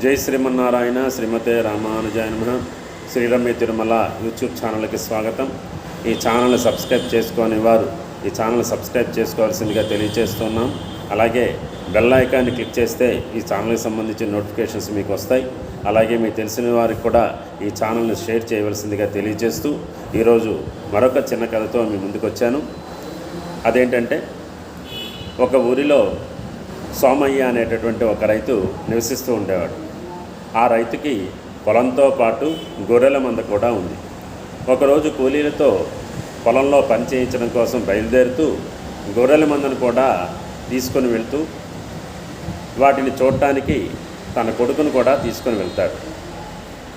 జై శ్రీమన్నారాయణ శ్రీమతే రామానుజాయ నమ. శ్రీరమ్య తిరుమల యూట్యూబ్ ఛానల్కి స్వాగతం. ఈ ఛానల్ని సబ్స్క్రైబ్ చేసుకొని వారు ఈ ఛానల్ సబ్స్క్రైబ్ చేసుకోవాల్సిందిగా తెలియజేస్తున్నాం. అలాగే బెల్ ఐకాన్ని క్లిక్ చేస్తే ఈ ఛానల్కి సంబంధించిన నోటిఫికేషన్స్ మీకు వస్తాయి. అలాగే మీకు తెలిసిన వారికి కూడా ఈ ఛానల్ని షేర్ చేయవలసిందిగా తెలియజేస్తూ ఈరోజు మరొక చిన్న కథతో మీ ముందుకు వచ్చాను. అదేంటంటే ఒక ఊరిలో సోమయ్య అనేటటువంటి ఒక రైతు నివసిస్తూ ఉండేవాడు. ఆ రైతుకి పొలంతో పాటు గొర్రెల మంద కూడా ఉంది. ఒకరోజు కూలీలతో పొలంలో పని చేయించడం కోసం బయలుదేరుతూ గొర్రెల మందను కూడా తీసుకొని వెళ్తూ వాటిని చూడటానికి తన కొడుకును కూడా తీసుకొని వెళ్తాడు.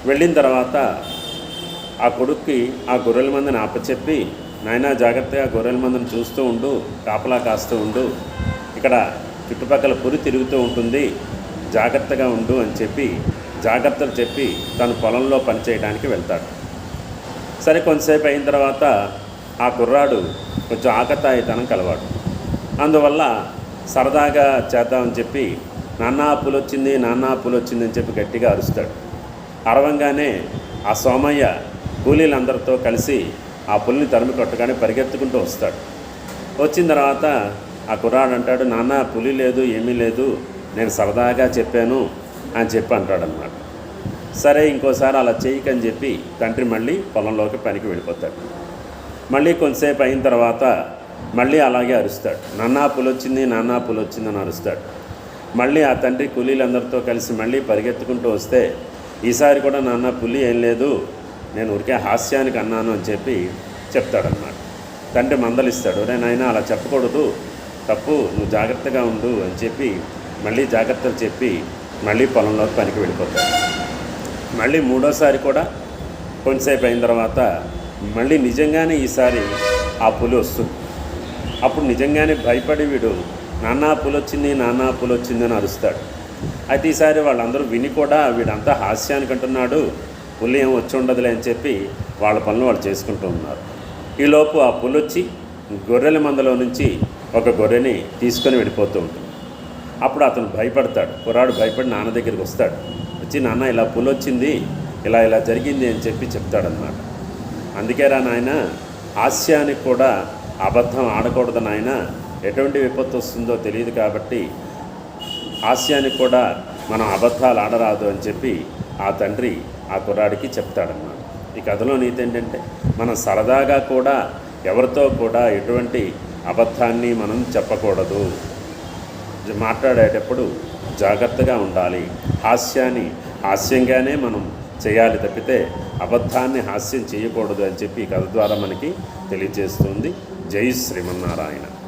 వెళ్ళిన తర్వాత ఆ కొడుక్కి ఆ గొర్రెల మందని ఆపచెప్పి నాయనా జాగ్రత్తగా గొర్రెల మందని చూస్తూ ఉండు కాపలా కాస్తూ ఉండు. ఇక్కడ చుట్టుపక్కల పురి తిరుగుతూ ఉంటుంది. జాగ్రత్తగా ఉండు అని చెప్పి జాగ్రత్తలు చెప్పి తను పొలంలో పనిచేయడానికి వెళ్తాడు. సరే కొంతసేపు అయిన తర్వాత ఆ కుర్రాడు కొంచెం ఆకతాయితనం కలవాడు. అందువల్ల సరదాగా చేద్దామని చెప్పి నాన్న అప్పులు వచ్చింది నాన్న అప్పులు వచ్చింది అని చెప్పి గట్టిగా అరుస్తాడు. అరవంగానే ఆ సోమయ్య కూలీలందరితో కలిసి ఆ పుల్ని తరిమి కొట్టగానే పరిగెత్తుకుంటూ వస్తాడు. వచ్చిన తర్వాత ఆ కుర్రాడు అంటాడు నాన్న పులి లేదు ఏమీ లేదు నేను సరదాగా చెప్పాను అని చెప్పి అంటాడనమాట సరే ఇంకోసారి అలా చేయకని చెప్పి తండ్రి మళ్ళీ పొలంలోకి పనికి వెళ్ళిపోతాడు. మళ్ళీ కొంతసేపు అయిన తర్వాత మళ్ళీ అలాగే అరుస్తాడు. నాన్నా పులొచ్చింది నాన్నా పులొచ్చింది అని అరుస్తాడు. మళ్ళీ ఆ తండ్రి కూలీలందరితో కలిసి మళ్ళీ పరిగెత్తుకుంటూ వస్తే ఈసారి కూడా నాన్న పులి ఏం లేదు నేను ఉరికే హాస్యానికి అన్నాను అని చెప్పి చెప్తాడన్నమాట. తండ్రి మందలిస్తాడు రే నాయన అలా చెప్పకూడదు. తప్పు నువ్వు జాగ్రత్తగా ఉండు అని చెప్పి మళ్ళీ జాగ్రత్తలు చెప్పి మళ్ళీ పొలంలోకి పనికి వెళ్ళిపోతాడు మళ్ళీ మూడోసారి కూడా కొంతసేపు అయిన తర్వాత మళ్ళీ నిజంగానే ఈసారి ఆ పులి వస్తుంది. అప్పుడు నిజంగానే భయపడి వీడు నాన్నా పులి వచ్చింది నాన్నా పులి వచ్చింది అని అరుస్తాడు. అయితే ఈసారి వాళ్ళందరూ విని కూడా వీడంతా హాస్యానికి అంటున్నాడు పులి ఏం వచ్చి ఉండదులే అని చెప్పి వాళ్ళ పనులు వాళ్ళు చేసుకుంటూ ఉన్నారు. ఈలోపు ఆ పులి వచ్చి గొర్రెల మందలో నుంచి ఒక గొర్రెని తీసుకొని వెళ్ళిపోతూ ఉంటుంది. అప్పుడు అతను భయపడతాడు. కుర్రాడు భయపడి నాన్న దగ్గరికి వస్తాడు. వచ్చి నాన్న ఇలా పులి వచ్చింది ఇలా ఇలా జరిగింది అని చెప్పి చెప్తాడనమాట అందుకేరా నాయన హాస్యానికి కూడా అబద్ధం ఆడకూడదు నాయన. ఎటువంటి విపత్తు వస్తుందో తెలియదు కాబట్టి హాస్యానికి కూడా మనం అబద్ధాలు ఆడరాదు అని చెప్పి ఆ తండ్రి ఆ కుర్రాడికి చెప్తాడన్నమాట. ఈ కథలో నీతి ఏంటంటే మనం సరదాగా కూడా ఎవరితో కూడా ఎటువంటి అబద్ధాన్ని మనం చెప్పకూడదు. మాట్లాడేటప్పుడు జాగ్రత్తగా ఉండాలి. హాస్యాన్ని హాస్యంగానే మనం చేయాలి తప్పితే అబద్ధాన్ని హాస్యం చేయకూడదు అని చెప్పి ఈ కథ ద్వారా మనకి తెలియజేస్తుంది. జై శ్రీమన్నారాయణ.